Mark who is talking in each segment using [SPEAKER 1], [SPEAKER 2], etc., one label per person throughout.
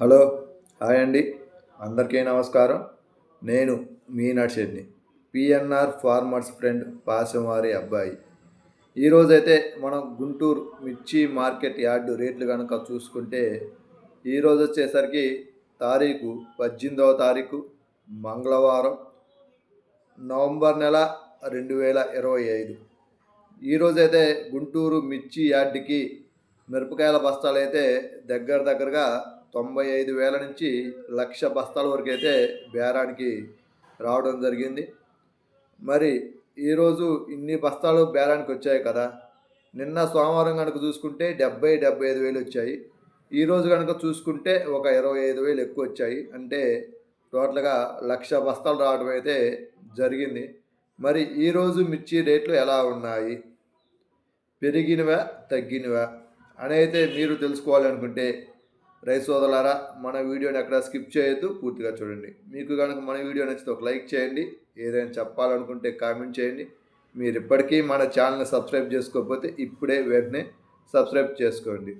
[SPEAKER 1] Hello hi అండి. అందరికీ నమస్కారం. నేను మీ నర్షెడ్ని పిఎన్ఆర్ ఫార్మర్స్ ఫ్రెండ్ పాసంవారి అబ్బాయి. ఈరోజైతే మనం గుంటూరు మిర్చి మార్కెట్ యార్డు రేట్లు కనుక చూసుకుంటే ఈరోజు వచ్చేసరికి తారీఖు పద్దెనిమిదవ తారీఖు మంగళవారం నవంబర్ నెల రెండు వేల ఇరవై ఐదు. ఈరోజైతే గుంటూరు మిర్చి యార్డ్కి మిరపకాయల బస్తాలు అయితే దగ్గర దగ్గరగా తొంభై ఐదు వేల నుంచి లక్ష బస్తాల వరకు అయితే బేరానికి రావడం జరిగింది. మరి ఈరోజు ఇన్ని బస్తాలు బేరానికి వచ్చాయి కదా? నిన్న సోమవారం కనుక చూసుకుంటే డెబ్బై డెబ్బై ఐదు వేలు వచ్చాయి. ఈరోజు కనుక చూసుకుంటే ఒక ఇరవై ఐదు వేలు ఎక్కువ వచ్చాయి. అంటే టోటల్గా లక్ష బస్తాలు రావడం అయితే జరిగింది. మరి ఈరోజు మిర్చి రేట్లు ఎలా ఉన్నాయి? పెరిగినవా తగ్గినవా? అని అయితే మీరు తెలుసుకోవాలనుకుంటే రైస్ సోదలారా మన వీడియోని ఎక్కడ స్కిప్ చేయొద్దు పూర్తిగా చూడండి. మీకు కనుక మన వీడియో నచ్చితే ఒక లైక్ చేయండి ఏదైనా చెప్పాలనుకుంటే కామెంట్ చేయండి. మీరు ఇప్పటికీ మన ఛానల్ని సబ్స్క్రైబ్ చేసుకోకపోతే ఇప్పుడే వెంటనే సబ్స్క్రైబ్ చేసుకోండి.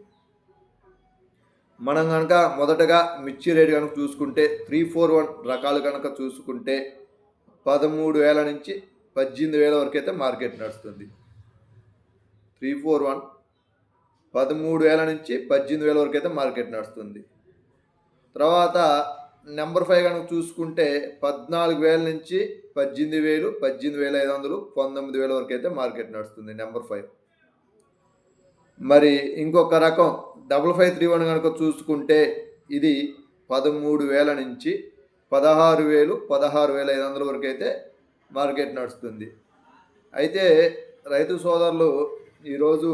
[SPEAKER 1] మనం కనుక మొదటగా మిర్చి రేట్ కనుక చూసుకుంటే త్రీ ఫోర్ వన్ రకాలు కనుక చూసుకుంటే పదమూడు వేల నుంచి పద్దెనిమిది వేల వరకు అయితే మార్కెట్ నడుస్తుంది. త్రీ ఫోర్ వన్ పదమూడు వేల నుంచి పద్దెనిమిది వేల వరకు అయితే మార్కెట్ నడుస్తుంది. తర్వాత నెంబర్ ఫైవ్ కనుక చూసుకుంటే పద్నాలుగు వేల నుంచి పద్దెనిమిది వేలు పద్దెనిమిది వేల ఐదు వందలు పంతొమ్మిది వేల వరకు అయితే మార్కెట్ నడుస్తుంది నెంబర్ ఫైవ్. మరి ఇంకొక రకం డబుల్ ఫైవ్ త్రీ వన్ కనుక చూసుకుంటే ఇది పదమూడు వేల నుంచి పదహారు వేలు పదహారు వేల ఐదు వందల వరకు అయితే మార్కెట్ నడుస్తుంది. అయితే రైతు సోదరులు ఈరోజు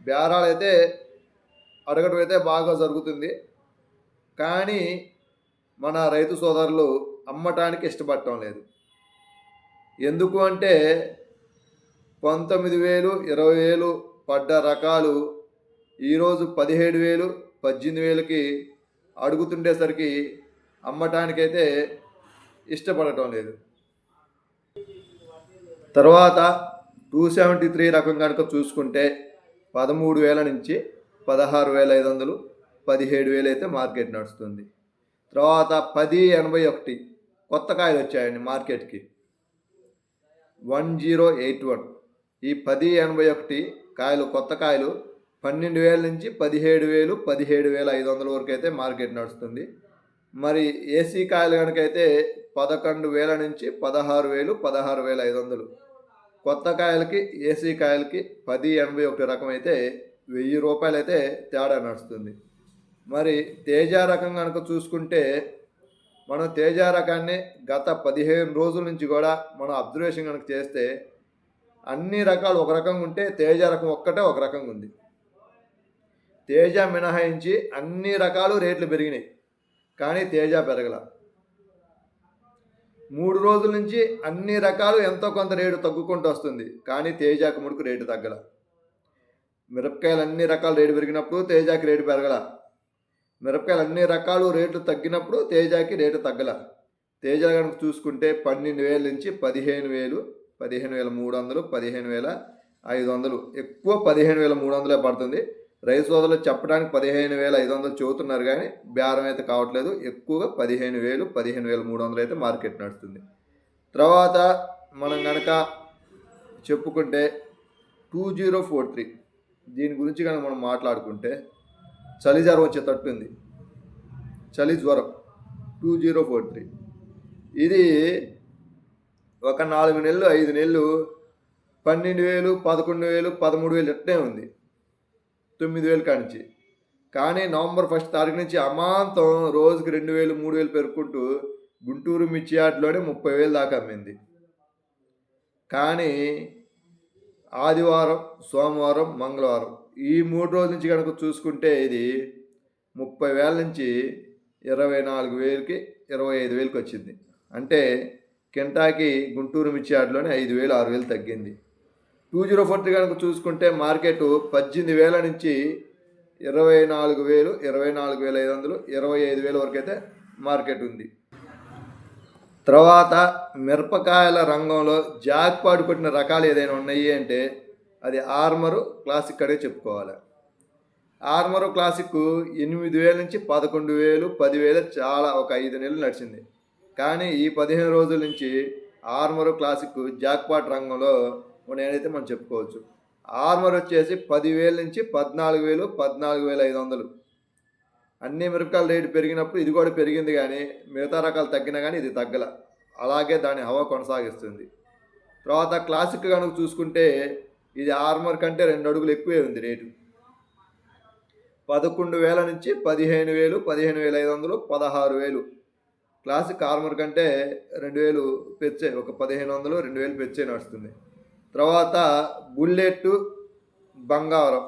[SPEAKER 1] బేరాలు అయితే అడగడం అయితే బాగా జరుగుతుంది. కానీ మన రైతు సోదరులు అమ్మటానికి ఇష్టపడటం లేదు. ఎందుకు అంటే పంతొమ్మిది వేలు ఇరవై వేలు పడ్డ రకాలు ఈరోజు పదిహేడు వేలు పద్దెనిమిది వేలకి అడుగుతుండేసరికి అమ్మటానికైతే ఇష్టపడటం లేదు. తర్వాత టూ సెవెంటీ త్రీ రకం కనుక చూసుకుంటే పదమూడు వేల నుంచి పదహారు వేల ఐదు వందలు పదిహేడు వేలు అయితే మార్కెట్ నడుస్తుంది. తర్వాత పది ఎనభై ఒకటి కొత్త కాయలు వచ్చాయండి మార్కెట్కి. One zero eight one. ఈ పది ఎనభై ఒకటి కాయలు కొత్త కాయలు పన్నెండు వేల నుంచి పదిహేడు వేలు పదిహేడు వేల ఐదు వందల వరకు అయితే మార్కెట్ నడుస్తుంది. మరి ఏసీ కాయలు కనుకైతే పదకొండు వేల నుంచి పదహారు వేలు పదహారు వేల ఐదు వందలు. కొత్త కాయలకి ఏసీ కాయలకి పది ఎనభై ఒకటి రకం అయితే వెయ్యి రూపాయలు అయితే తేడా నడుస్తుంది. మరి తేజ రకం కనుక చూసుకుంటే మనం తేజ రకాన్ని గత పదిహేను రోజుల నుంచి కూడా మనం అబ్జర్వేషన్ కనుక చేస్తే అన్ని రకాలు ఒక రకంగా ఉంటే తేజ రకం ఒక్కటే ఒక రకంగా ఉంది. తేజ మినహాయించి అన్ని రకాలు రేట్లు పెరిగినాయి. కానీ తేజ పెరగల. మూడు రోజుల నుంచి అన్ని రకాలు ఎంతో కొంత రేటు తగ్గుకుంటూ వస్తుంది. కానీ తేజాకు ముడుకు రేటు తగ్గల. మిరపకాయలు అన్ని రకాల రేటు పెరిగినప్పుడు తేజాకి రేటు పెరగల. మిరపకాయలు అన్ని రకాలు రేట్లు తగ్గినప్పుడు తేజాకి రేటు తగ్గల. తేజ కనుక చూసుకుంటే పన్నెండు వేల నుంచి పదిహేను వేలు పదిహేను వేల మూడు వందలు పదిహేను వేల ఐదు వందలు. ఎక్కువ పదిహేను వేల మూడు వందలే పడుతుంది. రైతు సోదరులు చెప్పడానికి పదిహేను వేల ఐదు వందలు చెబుతున్నారు కానీ బేరం అయితే కావట్లేదు. ఎక్కువగా పదిహేను వేలు పదిహేను వేల మూడు వందలు అయితే మార్కెట్ నడుస్తుంది. తర్వాత మనం కనుక చెప్పుకుంటే టూ జీరో ఫోర్ త్రీ దీని గురించి కనుక మనం మాట్లాడుకుంటే చలి జ్వరం వచ్చేటట్టు ఉంది. చలి జ్వరం టూ జీరో ఫోర్ త్రీ. ఇది ఒక నాలుగు నెలలు ఐదు నెలలు పన్నెండు వేలు పదకొండు వేలు పదమూడు వేలు ఎట్టే ఉంది. తొమ్మిది వేలు కానించి. కానీ నవంబర్ ఫస్ట్ తారీఖు నుంచి అమాంతం రోజుకి రెండు వేలు మూడు వేలు పెరుక్కుంటూ గుంటూరు మిర్చియాట్లోనే ముప్పై వేలు దాకా అమ్మింది. కానీ ఆదివారం సోమవారం మంగళవారం ఈ మూడు రోజుల నుంచి కనుక చూసుకుంటే ఇది ముప్పై వేల నుంచి ఇరవై నాలుగు వేలకి ఇరవై ఐదు వేలకి వచ్చింది. అంటే కింటాకి గుంటూరు మిర్చి ఆటలోనే ఐదు వేలు ఆరు వేలు తగ్గింది. టూ జీరో ఫోర్ త్రీ కనుక చూసుకుంటే మార్కెట్ పద్దెనిమిది వేల నుంచి ఇరవై నాలుగు వేలు ఇరవై నాలుగు వేల ఐదు వందలు ఇరవై ఐదు వేల వరకు అయితే మార్కెట్ ఉంది. తర్వాత మిరపకాయల రంగంలో జాక్పాటు కొట్టిన రకాలు ఏదైనా ఉన్నాయి అంటే అది ఆర్మరు క్లాసిక్ అడిగి చెప్పుకోవాలి. ఆర్మరు క్లాసిక్ ఎనిమిది వేల నుంచి పదకొండు వేలు పదివేలు చాలా ఒక ఐదు నెలలు నడిచింది. కానీ ఈ పదిహేను రోజుల నుంచి ఆర్మరు క్లాసిక్ జాక్పాట్ రంగంలో నేనైతే మనం చెప్పుకోవచ్చు. ఆర్మర్ వచ్చేసి పదివేల నుంచి పద్నాలుగు వేలు పద్నాలుగు వేల ఐదు వందలు. అన్ని మిరపకాయల రేటు పెరిగినప్పుడు ఇది కూడా పెరిగింది కానీ మిగతా రకాలు తగ్గినా కానీ ఇది తగ్గల. అలాగే దాని హవా కొనసాగిస్తుంది. తర్వాత క్లాసిక్ కనుక చూసుకుంటే ఇది ఆర్మర్ కంటే రెండు అడుగులు ఎక్కువే ఉంది రేటు. పదకొండు వేల నుంచి పదిహేను వేలు పదిహేను వేల ఐదు వందలు పదహారు వేలు. క్లాసిక్ ఆర్మర్ కంటే రెండు వేలు పెచ్చే ఒక పదిహేను వందలు రెండు వేలు పెచ్చే నడుస్తుంది. తర్వాత బుల్లెట్ బంగారం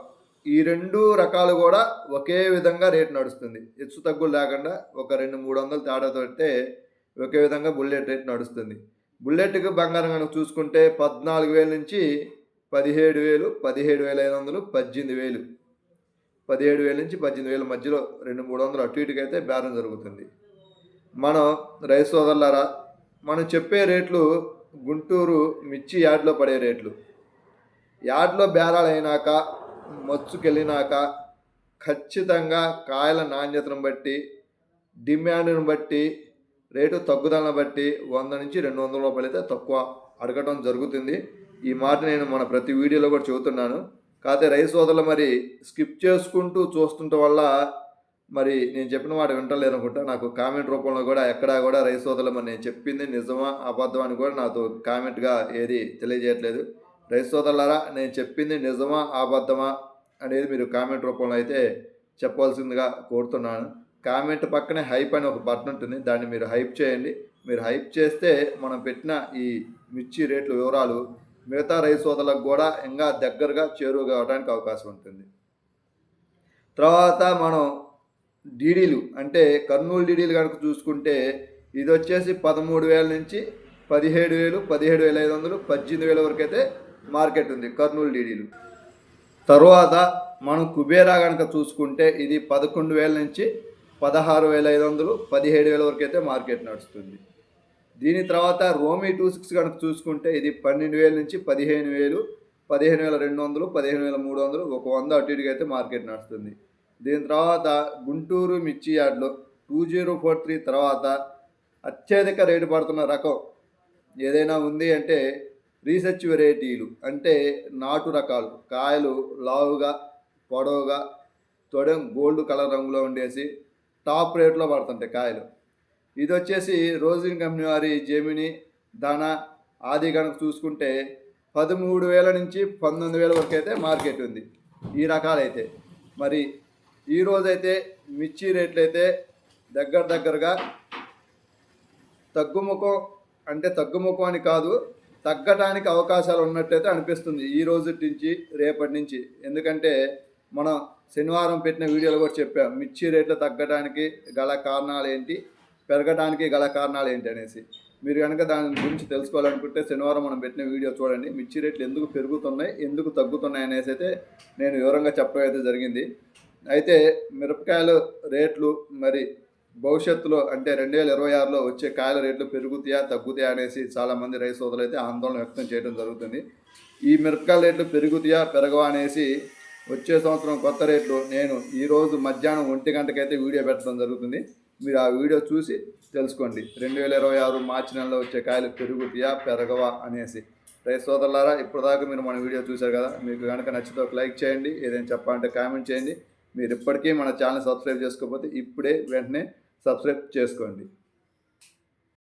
[SPEAKER 1] ఈ రెండు రకాలు కూడా ఒకే విధంగా రేటు నడుస్తుంది. హెచ్చు తగ్గులు లేకుండా ఒక రెండు మూడు వందలు తేడాతో అయితే ఒకే విధంగా బుల్లెట్ రేట్ నడుస్తుంది. బుల్లెట్కి బంగారం కనుక చూసుకుంటే పద్నాలుగు వేల నుంచి పదిహేడు వేలు పదిహేడు వేల ఐదు వందలు పద్దెనిమిది వేలు. పదిహేడు వేల నుంచి పద్దెనిమిది వేల మధ్యలో రెండు మూడు వందలు అటు ఇటుకైతే బేరం జరుగుతుంది. మనం రైతు సోదరులారా మనం చెప్పే రేట్లు గుంటూరు మిర్చి యార్డ్లో పడే రేట్లు. యార్డ్లో బేరాలు అయినాక మచ్చుకెళ్ళినాక ఖచ్చితంగా కాయల నాణ్యతను బట్టి డిమాండ్ను బట్టి రేటు తగ్గుదలను బట్టి వంద నుంచి రెండు వందల రూపాయలు అయితే తక్కువ అడగటం జరుగుతుంది. ఈ మాట నేను మన ప్రతి వీడియోలో కూడా చెబుతున్నాను. కాకపోతే రైస్ సోదరులు మరి స్కిప్ చేసుకుంటూ చూస్తుంట వల్ల మరి నేను చెప్పిన వాడు వింటలేరు అనుకుంటా. నాకు కామెంట్ రూపంలో కూడా ఎక్కడా కూడా రైస్ సోదరులు మరి నేను చెప్పింది నిజమా అబద్ధం అని కూడా నాతో కామెంట్గా ఏది తెలియజేయట్లేదు. రైస్ సోదరులారా నేను చెప్పింది నిజమా అబద్ధమా అనేది మీరు కామెంట్ రూపంలో అయితే చెప్పవలసిందిగా కోరుతున్నాను. కామెంట్ పక్కనే హైప్ అని ఒక బటన్ ఉంటుంది. దాన్ని మీరు హైప్ చేయండి. మీరు హైప్ చేస్తే మనం పెట్టిన ఈ మిర్చి రేట్ల వివరాలు మిగతా రైస్ సోదరులకు కూడా ఇంకా దగ్గరగా చేరువు కావడానికి అవకాశం ఉంటుంది. తర్వాత మనం డీడీలు అంటే కర్నూలు డీడీలు కనుక చూసుకుంటే ఇది వచ్చేసి పదమూడు వేల నుంచి పదిహేడు వేలు పదిహేడు వేల ఐదు వందలు పద్దెనిమిది వేల వరకు అయితే మార్కెట్ ఉంది కర్నూలు డీడీలు. తర్వాత మనం కుబేరా కనుక చూసుకుంటే ఇది పదకొండు వేల నుంచి పదహారు వేల ఐదు వందలు పదిహేడు వేల వరకు అయితే మార్కెట్ నడుస్తుంది. దీని తర్వాత రోమీ టూ సిక్స్ కనుక చూసుకుంటే ఇది పన్నెండు వేల నుంచి పదిహేను వేలు పదిహేను వేల రెండు వందలు పదిహేను వేల మూడు వందలు ఒక వంద అటు ఇటుగా అయితే మార్కెట్ నడుస్తుంది. దీని తర్వాత గుంటూరు మిర్చి యార్డ్లో టూ జీరో ఫోర్ త్రీ తర్వాత అత్యధిక రేటు పడుతున్న రకం ఏదైనా ఉంది అంటే రీసెర్చ్ వెరైటీలు అంటే నాటు రకాలు కాయలు లావుగా పొడవుగా తొడం గోల్డ్ కలర్ రంగులో ఉండేసి టాప్ రేట్లో పడుతుంటాయి కాయలు. ఇది వచ్చేసి రోజిన్ కంపెనీ వారి జెమిని ధన ఆది కనుక చూసుకుంటే పదమూడు వేల నుంచి పంతొమ్మిది వేల వరకు అయితే మార్కెట్ ఉంది. ఈ రకాలైతే. మరి ఈ రోజైతే మిర్చి రేట్లు అయితే దగ్గర దగ్గరగా తగ్గుముఖం అంటే తగ్గుముఖం అని కాదు తగ్గటానికి అవకాశాలు ఉన్నట్టయితే అనిపిస్తుంది ఈ రోజు నుంచి రేపటి నుంచి. ఎందుకంటే మనం శనివారం పెట్టిన వీడియోలో కూడా చెప్పాం మిర్చి రేట్లు తగ్గడానికి గల కారణాలు ఏంటి పెరగడానికి గల కారణాలు ఏంటి అనేసి. మీరు కనుక దాని గురించి తెలుసుకోవాలనుకుంటే శనివారం మనం పెట్టిన వీడియో చూడండి మిర్చి రేట్లు ఎందుకు పెరుగుతున్నాయి ఎందుకు తగ్గుతున్నాయి అనేసి అయితే నేను వివరంగా చెప్పడం అయితే జరిగింది. అయితే మిరపకాయలు రేట్లు మరి భవిష్యత్తులో అంటే రెండు వేల ఇరవై ఆరులో వచ్చే కాయల రేట్లు పెరుగుతాయా తగ్గుతాయా అనేసి చాలామంది రైతు సోదరులు అయితే ఆందోళన వ్యక్తం చేయడం జరుగుతుంది. ఈ మిరపకాయల రేట్లు పెరుగుతాయా పెరగవా అనేసి వచ్చే సంవత్సరం కొత్త రేట్లు నేను ఈరోజు మధ్యాహ్నం ఒంటి గంటకైతే వీడియో పెట్టడం జరుగుతుంది. మీరు ఆ వీడియో చూసి తెలుసుకోండి. రెండు వేల ఇరవై ఆరు మార్చి నెలలో వచ్చే కాయలు పెరుగుతాయా పెరగవా అనేసి. రైతు సోదరులారా ఇప్పటిదాకా మీరు మన వీడియో చూశారు కదా మీకు కనుక నచ్చితే ఒక లైక్ చేయండి ఏదైనా చెప్పాలంటే కామెంట్ చేయండి. మీరు ఇప్పటికీ మన ఛానల్ సబ్స్క్రైబ్ చేసుకోకపోతే ఇప్పుడే వెంటనే సబ్స్క్రైబ్ చేసుకోండి.